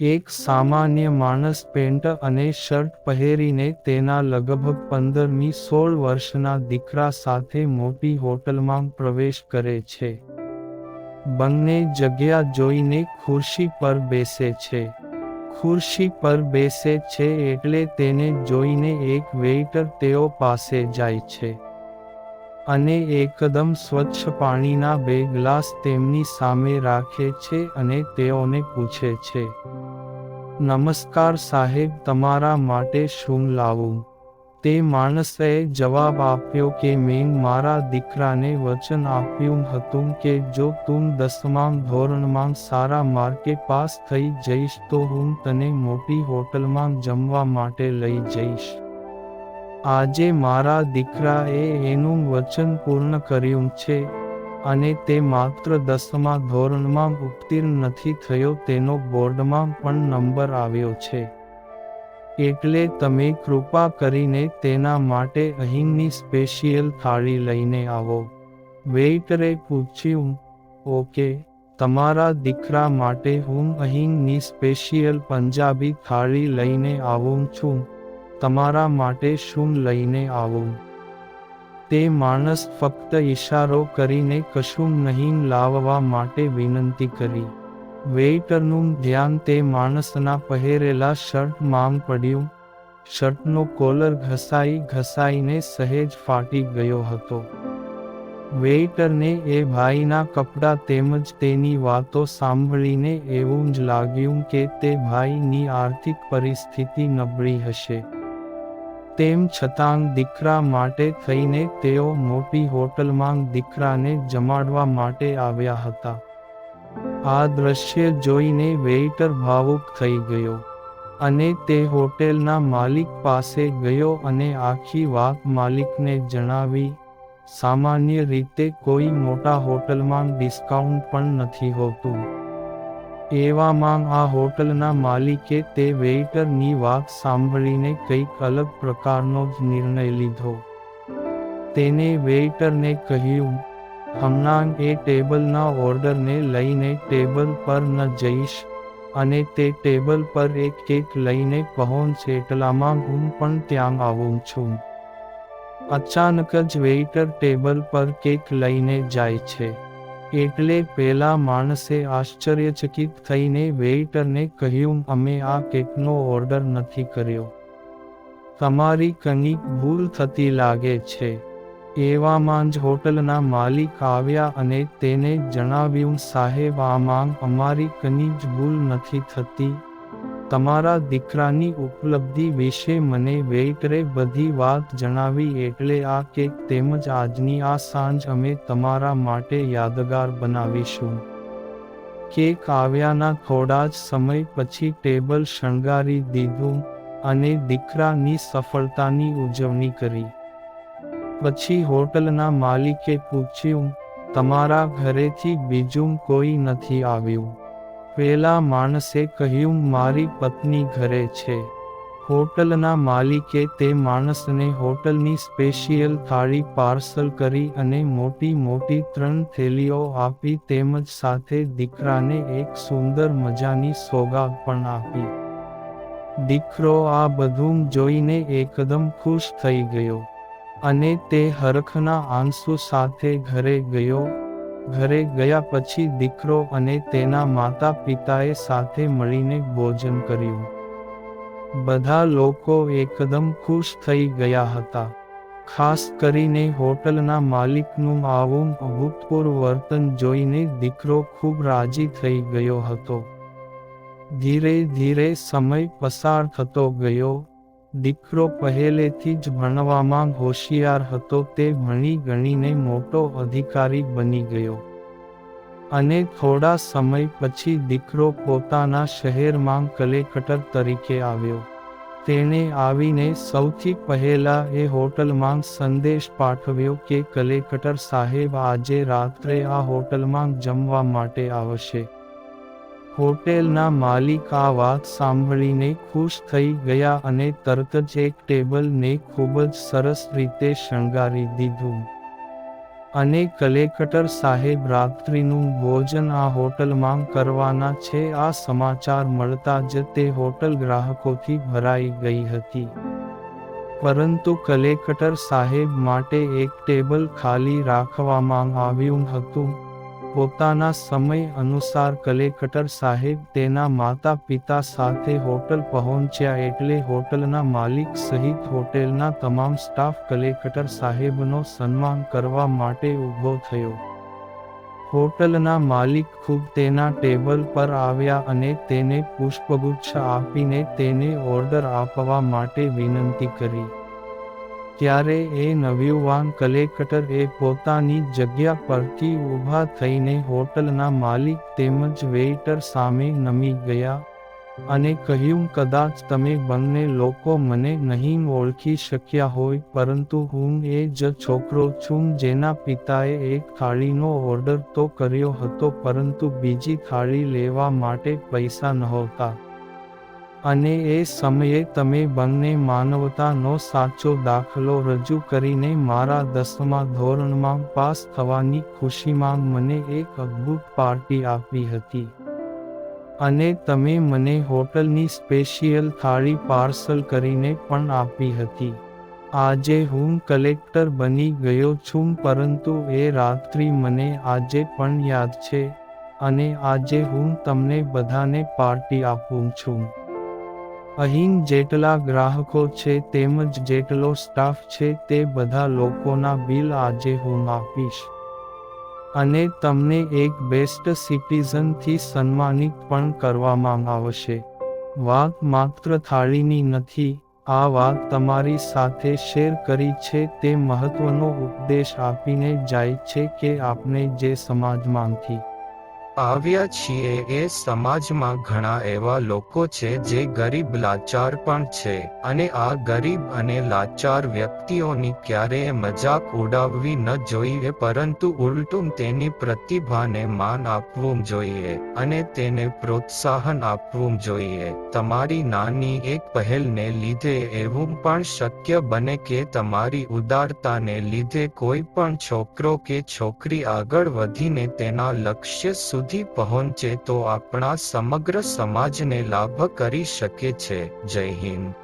એક સામાન્ય માણસ પેન્ટ અને શર્ટ પહેરીને તેના લગભગ પંદરમી સોળ વર્ષના દીકરા સાથે મોટી હોટલમાં પ્રવેશ કરે છે. બંને જગ્યા જોઈને ખુરશી પર બેસે છે. ખુરશી પર બેસે છે એટલે તેને જોઈને એક વેઇટર તેઓ પાસે જાય છે. અને એકદમ સ્વચ્છ પાણીના બે ગ્લાસ તેમની સામે રાખે છે અને તેઓને પૂછે છે નમસ્કાર સાહેબ, તમારા માટે શું લાવું? તે માણસે જવાબ આપ્યો કે મેં મારા દીકરાને વચન આપ્યું હતું કે જો તું દસમામ ધોરણમાં સારા માર્કે પાસ થઈ જઈશ તો હું તને મોટી હોટલમાં જમવા માટે લઈ જઈશ. આજે મારા દીકરાએ એનું વચન પૂર્ણ કર્યું છે. અને તે માત્ર દસમા ધોરણમાં ઉત્તીર્ણ નથી થયો, તેનો બોર્ડમાં પણ નંબર આવ્યો છે. એટલે તમે કૃપા કરીને તેના માટે અહીંની સ્પેશિયલ થાળી લઈને આવો. વેઇટરે પૂછ્યું, ઓકે, તમારા દીકરા માટે હું અહીંની સ્પેશિયલ પંજાબી થાળી લઈને આવું છું. તમારા માટે શું લઈને આવું? તે માણસ ફક્ત ઈશારો કરીને કશું નહીં લાવવા માટે વિનંતી કરી. વેઇટરનું ધ્યાન તે માણસના પહેરેલા શર્ટમાં પડ્યું. શર્ટનો કોલર ઘસાઈ ઘસાઈને સહેજ ફાટી ગયો હતો. વેઇટરને એ ભાઈના કપડાં તેમજ તેની વાતો સાંભળીને એવું જ લાગ્યું કે તે ભાઈની આર્થિક પરિસ્થિતિ નબળી હશે. તેમ છતાં દીકરા માટે થઈને તેઓ મોટી હોટલમાં દીકરાને જમાડવા માટે આવ્યા હતા. આ દ્રશ્ય જોઈને વેઇટર ભાવુક થઈ ગયો અને તે હોટેલના માલિક પાસે ગયો અને આખી વાત માલિકને જણાવી, સામાન્ય રીતે કોઈ મોટા હોટલમાં ડિસ્કાઉન્ટ પણ નથી હોતું. એવામાં આ હોટલના માલિકે તે વેઇટરની વાત સાંભળીને કંઈક અલગ પ્રકારનો જ નિર્ણય લીધો. તેને વેઇટરને કહ્યું, હમણાં એ ટેબલના ઓર્ડરને લઈને ટેબલ પર ન જઈશ, અને તે ટેબલ પર એક કેક લઈને પહોંચ એટલામાં હું પણ ત્યાં આવું છું. અચાનક જ વેઇટર ટેબલ પર કેક લઈને જાય છે. એટલે પેલા માણસે આશ્ચર્યચકિત થઈને વેઇટરને કહ્યું, અમે આ કેકનો ઓર્ડર નથી કર્યો. તમારી કંઈક ભૂલ થતી લાગે છે. એવામાં જ હોટલના માલિક આવ્યા અને તેને જણાવ્યું, સાહેબ આમાં અમારી કની જ ભૂલ નથી થતી. તમારા દીકરાની ઉપલબ્ધિ વિશે મને વેઇટરે બધી વાત જણાવી એટલે આ કેક તેમજ આજની આ સાંજ અમે તમારા માટે યાદગાર બનાવીશું. કેક આવ્યાના થોડા જ સમય પછી ટેબલ શણગારી દીધું અને દીકરાની સફળતાની ઉજવણી કરી. પછી હોટલના માલિકે પૂછ્યું, તમારા ઘરેથી બીજું કોઈ નથી આવ્યું? પેલા માણસે કહ્યું, મારી પત્ની ઘરે છે. હોટલના માલિકે તે માણસને હોટલની સ્પેશિયલ થાળી પાર્સલ કરી અને મોટી મોટી ત્રણ થેલીઓ આપી તેમજ સાથે દીકરાને એક સુંદર મજાની સોગાદ પણ આપી. દીકરો આ બધું જોઈને એકદમ ખુશ થઈ ગયો અને તે હરખના આંસુ સાથે ઘરે ગયો ઘરે ગયા પછી દીકરો અને તેના માતા પિતાએ સાથે મળીને ભોજન કર્યું. બધા લોકો એકદમ ખુશ થઈ ગયા હતા. ખાસ કરીને હોટલના માલિકનું આવું અભૂતપૂર્વ વર્તન જોઈને દીકરો ખૂબ રાજી થઈ ગયો હતો. ધીરે ધીરે સમય પસાર થતો ગયો દીકરો પહેલેથી જ ભણવામાં હોશિયાર હતો તે ભણી ગણીને મોટો અધિકારી બની ગયો. અને થોડા સમય પછી દીકરો પોતાના શહેરમાં કલેક્ટર તરીકે આવ્યો. તેણે આવીને સૌથી પહેલા એ હોટલમાં સંદેશ પાઠવ્યો કે કલેક્ટર સાહેબ, આજે રાત્રે આ હોટલમાં જમવા માટે આવશે. હોટેલના માલિક આ વાત સાંભળીને ખુશ થઈ ગયા અને તરત જ એક ટેબલને ખૂબ જ સરસ રીતે શણગારી દીધું. અને કલેક્ટર સાહેબ રાત્રિનું ભોજન આ હોટલમાં કરવાના છે આ સમાચાર મળતા જ તે હોટલ ગ્રાહકોથી ભરાઈ ગઈ હતી. પરંતુ કલેક્ટર સાહેબ માટે એક ટેબલ ખાલી રાખવામાં આવ્યું હતું. પોતાના સમય અનુસાર કલેક્ટર સાહેબ તેના માતા પિતા સાથે હોટલ પહોંચ્યા એટલે હોટલના માલિક સહિત હોટેલના તમામ સ્ટાફ કલેક્ટર સાહેબનો સન્માન કરવા માટે ઊભો થયો. હોટલના માલિક ખૂબ તેના ટેબલ પર આવ્યા અને તેને પુષ્પગુચ્છ આપીને તેને ઓર્ડર આપવા માટે વિનંતી કરી. ત્યારે એ નવયુવાન કલેકટર એ પોતાની જગ્યા પરથી ઊભા થઈને હોટલના માલિક તેમજ વેઇટર સામે નમી ગયા અને કહ્યું, કદાચ તમે બંને લોકો મને નહીં ઓળખી શક્યા હોય, પરંતુ હું એ જ છોકરો છું જેના પિતાએ એક થાળીનો ઓર્ડર તો કર્યો હતો, પરંતુ બીજી થાળી લેવા માટે પૈસા નહોતા. અને એ સમયે તમે બંને માનવતાનો સાચો દાખલો રજૂ કરીને મારા દસમા ધોરણમાં પાસ થવાની ખુશીમાં મને એક અદ્ભુત પાર્ટી આપી હતી. અને તમે મને હોટલની સ્પેશિયલ થાળી પાર્સલ કરીને પણ આપી હતી. આજે હું કલેક્ટર બની ગયો છું પરંતુ એ રાત્રિ મને આજે પણ યાદ છે. અને આજે હું તમને બધાને પાર્ટી આપું છું. અહીં જેટલા ગ્રાહકો છે તેમજ જેટલો સ્ટાફ છે તે બધા લોકોના બિલ આજે હું આપીશ. અને તમને એક બેસ્ટ સિટીઝનથી સન્માનિત પણ કરવામાં આવશે. વાત માત્ર થાળીની નથી, આ વાત તમારી સાથે શેર કરી છે તે મહત્વનો ઉપદેશ આપીને જાય છે કે આપણે જે સમાજમાંથી આવ્યા છીએ એ સમાજમાં ઘણા એવા લોકો છે જે ગરીબ લાચાર પણ છે અને આ ગરીબ અને લાચાર વ્યક્તિઓની ક્યારેય મજાક ઉડાવવી ન જોઈએ પરંતુ ઉલટું તેની પ્રતિભાને માન આપવું જોઈએ અને તેને પ્રોત્સાહન આપવું જોઈએ. તમારી નાની એક પહેલને લીધે એવું પણ શક્ય બને કે તમારી ઉદારતાને લીધે કોઈ પણ છોકરો કે છોકરી આગળ વધીને તેના લક્ષ્ય સુધી સુધી પહોંચે તો આપણા સમગ્ર સમાજને લાભ કરી શકે છે. જય હિન્દ.